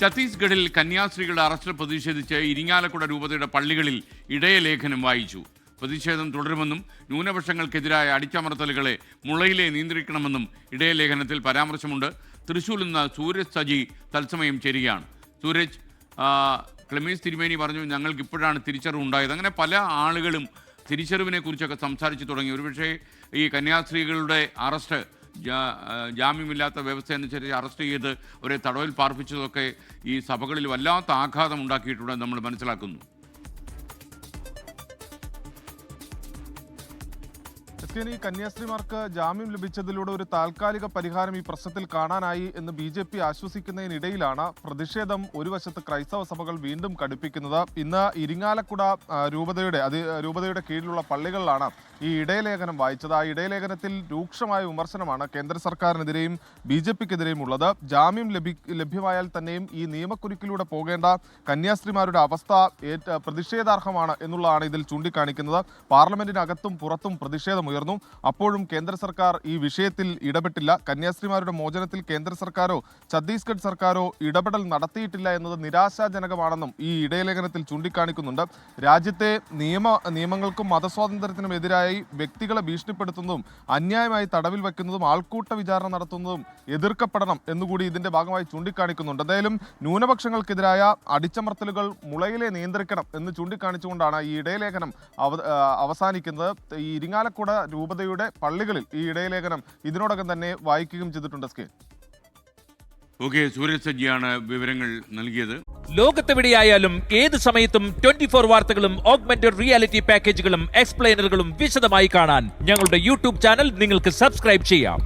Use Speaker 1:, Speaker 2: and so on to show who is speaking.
Speaker 1: ഛത്തീസ്ഗഡിൽ കന്യാസ്ത്രീകളുടെ അറസ്റ്റിൽ പ്രതിഷേധിച്ച് ഇരിങ്ങാലക്കുട രൂപതയുടെ പള്ളികളിൽ ഇടയലേഖനം വായിച്ചു. പ്രതിഷേധം തുടരുമെന്നും ന്യൂനപക്ഷങ്ങൾക്കെതിരായ അടിച്ചമർത്തലുകളെ മുളയിലെ നിയന്ത്രിക്കണമെന്നും ഇടയലേഖനത്തിൽ പരാമർശമുണ്ട്. തൃശൂരിൽ നിന്ന് സൂരജ് സജി തത്സമയം ചേരുകയാണ്. സൂരജ് ക്ലമീസ് തിരുമേനി പറഞ്ഞു ഞങ്ങൾക്ക് ഇപ്പോഴാണ് തിരിച്ചറിവ് ഉണ്ടായത്. അങ്ങനെ പല ആളുകളും തിരിച്ചറിവിനെ കുറിച്ചൊക്കെ സംസാരിച്ചു തുടങ്ങി. ഒരുപക്ഷേ ഈ കന്യാസ്ത്രീകളുടെ അറസ്റ്റ് ജാമ്യമില്ലാത്ത വ്യവസ്ഥയനുസരിച്ച് അറസ്റ്റ് ചെയ്ത് അവരെ തടവിൽ പാർപ്പിച്ചതൊക്കെ ഈ സഭകളിൽ വല്ലാത്ത ആഘാതം ഉണ്ടാക്കിയിട്ടുണ്ടെന്ന് നമ്മൾ മനസ്സിലാക്കുന്നു.
Speaker 2: എസ് കെ, കന്യാസ്ത്രീമാർക്ക് ജാമ്യം ലഭിച്ചതിലൂടെ ഒരു താൽക്കാലിക പരിഹാരം ഈ പ്രശ്നത്തിൽ കാണാനായി എന്ന് ബി ജെ പി ആശ്വസിക്കുന്നതിനിടയിലാണ് പ്രതിഷേധം ഒരു വശത്ത് ക്രൈസ്തവ സഭകൾ വീണ്ടും കടുപ്പിക്കുന്നത്. ഇന്ന് ഇരിങ്ങാലക്കുട രൂപതയുടെ അത് രൂപതയുടെ കീഴിലുള്ള പള്ളികളിലാണ് ഈ ഇടയലേഖനം വായിച്ചത്. ആ ഇടയലേഖനത്തിൽ രൂക്ഷമായ വിമർശനമാണ് കേന്ദ്ര സർക്കാരിനെതിരെയും ബി ജെ പിക്കെതിരെയും ഉള്ളത്. ജാമ്യം ലഭി ലഭ്യമായാൽ തന്നെയും ഈ നിയമക്കുരുക്കിലൂടെ പോകേണ്ട കന്യാസ്ത്രീമാരുടെ അവസ്ഥ പ്രതിഷേധാർഹമാണ് എന്നുള്ളതാണ് ഇതിൽ ചൂണ്ടിക്കാണിക്കുന്നത്. പാർലമെന്റിനകത്തും പുറത്തും പ്രതിഷേധമുയർന്നു അപ്പോഴും കേന്ദ്ര സർക്കാർ ഈ വിഷയത്തിൽ ഇടപെട്ടില്ല. കന്യാസ്ത്രീമാരുടെ മോചനത്തിൽ കേന്ദ്ര സർക്കാരോ ഛത്തീസ്ഗഡ് സർക്കാരോ ഇടപെടൽ നടത്തിയിട്ടില്ല എന്നത് നിരാശാജനകമാണെന്നും ഈ ഇടയലേഖനത്തിൽ ചൂണ്ടിക്കാണിക്കുന്നുണ്ട്. രാജ്യത്തെ നിയമ നിയമങ്ങൾക്കും മതസ്വാതന്ത്ര്യത്തിനും എതിരായി വ്യക്തികളെ ഭീഷണിപ്പെടുത്തുന്നതും അന്യായമായി തടവിൽ വയ്ക്കുന്നതും ആൾക്കൂട്ട വിചാരണ നടത്തുന്നതും എതിർക്കപ്പെടണം എന്നുകൂടി ഇതിന്റെ ഭാഗമായി ചൂണ്ടിക്കാണിക്കുന്നുണ്ട്. എന്തായാലും ന്യൂനപക്ഷങ്ങൾക്കെതിരായ അടിച്ചമർത്തലുകൾ മുളയിലെ നിയന്ത്രിക്കണം എന്ന് ചൂണ്ടിക്കാണിച്ചുകൊണ്ടാണ് ഈ ഇടയലേഖനം അവ അവസാനിക്കുന്നത്. ഈ ഇരിങ്ങാലക്കുട രൂപതയുടെ പള്ളികളിൽ ഈ ഇടയലേഖനം ഇതിനോടകം തന്നെ വായിക്കുകയും ചെയ്തിട്ടുണ്ട് സ്കെ
Speaker 1: ഓക്കെ സൂര്യസജ്ജിയാണ് വിവരങ്ങൾ നൽകിയത്.
Speaker 3: ലോകത്തെവിടെയായാലും ഏത് സമയത്തും ട്വന്റി ഫോർ വാർത്തകളും ഓഗ്മെന്റഡ് റിയാലിറ്റി പാക്കേജുകളും എക്സ്പ്ലെയിനറുകളും വിശദമായി കാണാൻ ഞങ്ങളുടെ യൂട്യൂബ് ചാനൽ നിങ്ങൾക്ക് സബ്സ്ക്രൈബ് ചെയ്യാം.